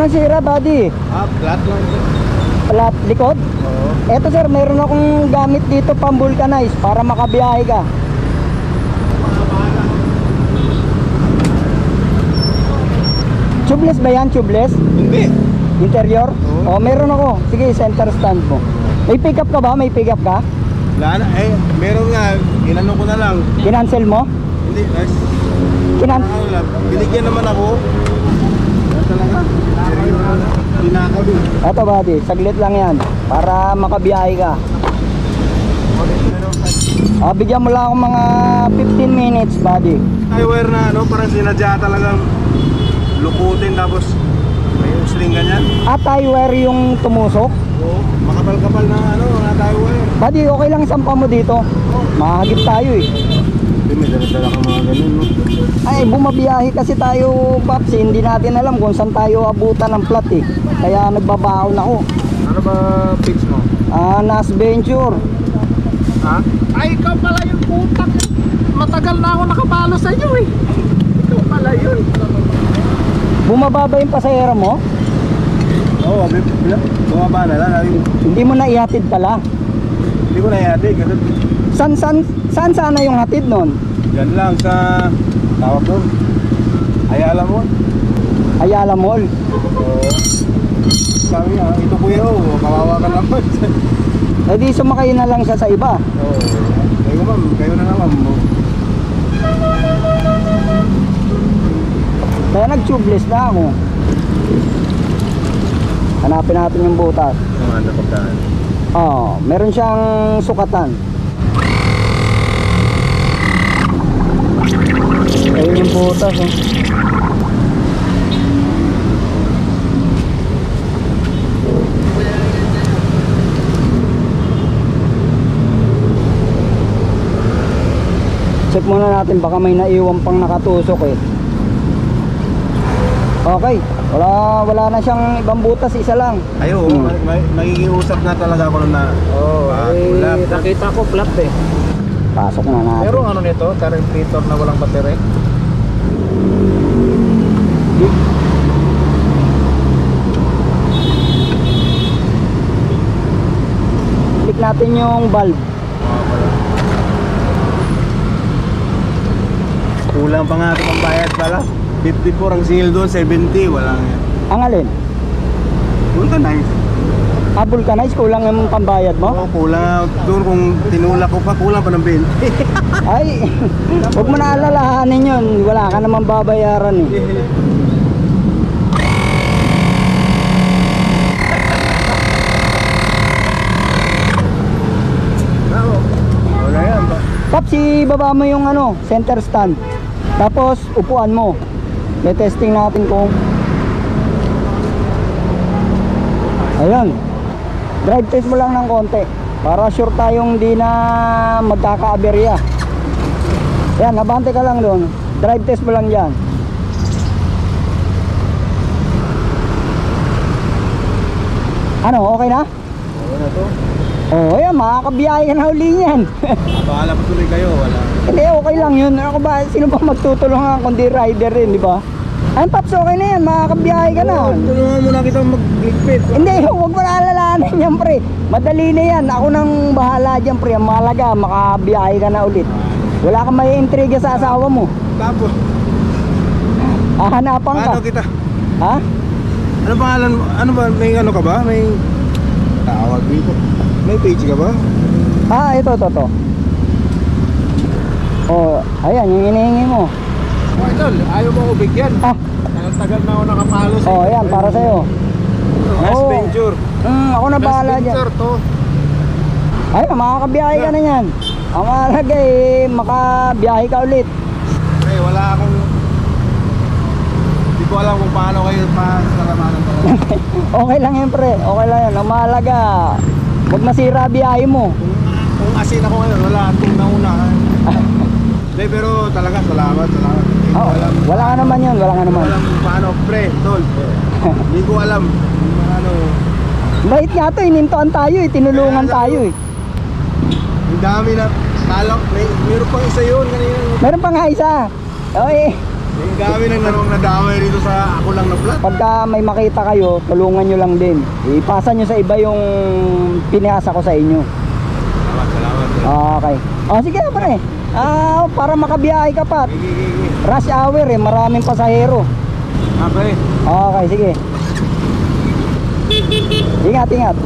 Anong sira, buddy? Ah, flat lang ito. Plat likod? Oo. Eto sir, meron akong gamit dito pang vulcanize para makabiyahe ka. Tubeless ba yan? Tubeless? Hindi. Interior? Oo. Oh, meron ako. Sige, center stand mo. May pick up ka ba? May pick up ka? Wala na. Eh, meron nga. Inano ko na lang. Kinancel mo? Hindi. Guys. Kinan Ano lang. Binigyan naman ako. Yan talaga. Tinakaw din. Eto buddy, saglit lang yan. Para makabiyahe ka. Ah, bigyan mo lang ako mga 15 minutes buddy. Ay, wire na ano. Parang sinadya talagang lukutin tapos may sling ganyan. At tie wire yung tumusok. Oo. Makapal-kapal na ano. Mga tayo wire. Buddy, okay lang sampa mo dito. Mahagip tayo eh. May dala-dala ka mga ganun. No? Ay, bumabiyahe kasi tayo, Paps. eh. Hindi natin alam kung saan tayo abutan ng plat eh. Kaya nagbabaon ako. Ano ba fix mo? Ah, Nas Venture. Ha? Ay, ikaw pala yung putak. Matagal na ako nakapalo sa iyo eh. Ikaw pala yun. Bumaba ba yung pasahero mo? Oo, oh, bumaba na lang. Ay, Hindi mo na ihatid pala. Hindi ko na yate. Kasi San, san, saan sana yung hatid nun? Yan lang sa tawag doon. Ayala mo. Ayala Mall. Oo. Sabi niya, ito kuya oh, kawawa ka naman. Eh di sumakay na lang siya sa iba. Oo. Kayo ma'am, kayo na naman. Kaya nag-tubeless na ako. Hanapin natin yung butas. Yung ano pagkaan. Oh, meron siyang sukatan. Ayun yung butas oh. Check muna natin baka may naiwan pang nakatusok eh. Okay, wala wala na siyang ibang butas, isa lang. Ay oo, Hmm. may, may, nakikiusap na talaga ako na Oo, Ah, eh, nakita ko flat eh. Pasok na natin. Pero ano nito, carburetor na walang battery. Click natin yung valve. kulang pa nga ito pang bayad pala. 54 ang singil doon, 70, wala nga. Ang alin? Punta na yun. Ah, vulcanize, kulang yung pambayad mo? Oo, kulang doon kung tinulak ko pa, kulang pa ng 20. Ay, huwag mo na alalahanin yun. Wala ka naman babayaran eh. Paps, ibaba mo yung ano, center stand. Tapos, upuan mo. May testing natin kung... Ayan. Drive test mo lang ng konti. Para sure tayong di na magkakaaberya. Ayan, nabante ka lang doon. Drive test mo lang dyan. Ano, okay na? Oo na to. Oo, oh, ayan, makakabiyahe ka na uli niyan. Bahala pa tuloy kayo, wala. Hindi, okay lang yun. Ako ba, sino ba magtutulungan kundi rider rin, di ba? Ayun, Paps, okay na yan. Makakabiyahe ka na. Tulungan mo na kitang magligpit. Hindi, huwag mo na alalahanin yan, pre. Madali na yan. Ako nang bahala dyan, pre. Ang mahalaga, makabiyahe ka na ulit. Wala kang may intriga sa asawa mo. Tapos, Hahanapan ka. paano kita? Ha? Ano pangalan mo? Ano ba? May ano ka ba? May tawag dito. May page ka ba? Ah, ito, ito, ito. Oh, ayan, yung hinihingi mo. Oh, idol, ayaw mo ko bigyan. Ah, Tagal-tagal na ako nakapalo sa oh, ayan, para sa'yo. Last Oo. venture. Hmm, ako na bahala dyan. Spencer to. Ay, makakabiyahe ka na yan. Ang mahalaga eh, makabiyahe ka ulit. Pre, wala akong... Hindi ko alam kung paano kayo pasaramanan talaga. Okay lang yan, pre. Okay lang yan. Ang mahalaga, huwag masira biyahe mo. kung, kung asin ako ngayon, wala akong nauna. Hindi, pero talaga, salamat, salamat. Oh. Wala ka naman yun, wala ka naman. Alam paano, pre, tol. Hindi ko alam. Ano. Bait nga to, inintoan tayo eh, tinulungan tayo eh. Ang dami na, kalok, may, meron pang isa yun kanina. Meron pang nga isa. Oy. Ang dami nang narong nadamay dito sa ako lang na flat. Pagka may makita kayo, tulungan nyo lang din. Ipasa nyo sa iba yung pinasa ko sa inyo. Salamat, salamat. Okay. O, oh, sige, pare. Ah, para makabiyahe ka pa. Rush hour eh, maraming pasahero. Okay. Okay, sige. Ingat, ingat.